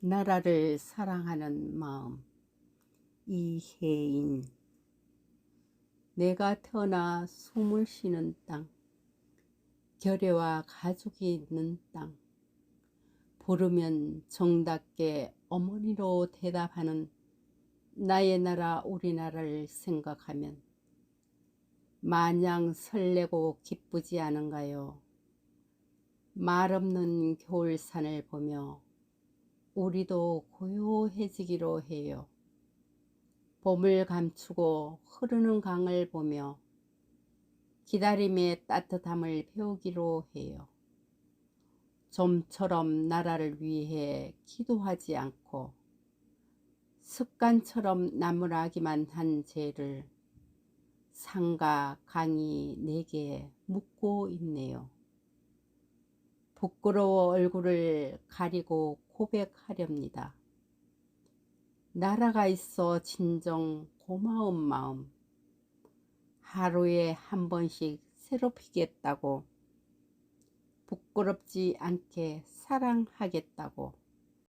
나라를 사랑하는 마음 이혜인 내가 태어나 숨을 쉬는 땅 결애와 가족이 있는 땅 부르면 정답게 어머니로 대답하는 나의 나라 우리나라를 생각하면 마냥 설레고 기쁘지 않은가요? 말 없는 겨울산을 보며 우리도 고요해지기로 해요. 봄을 감추고 흐르는 강을 보며 기다림의 따뜻함을 배우기로 해요. 좀처럼 나라를 위해 기도하지 않고 습관처럼 나무라기만 한 죄를 산과 강이 내게 묻고 있네요. 부끄러워 얼굴을 가리고 고백하렵니다. 나라가 있어 진정 고마운 마음. 하루에 한 번씩 새롭히겠다고 부끄럽지 않게 사랑하겠다고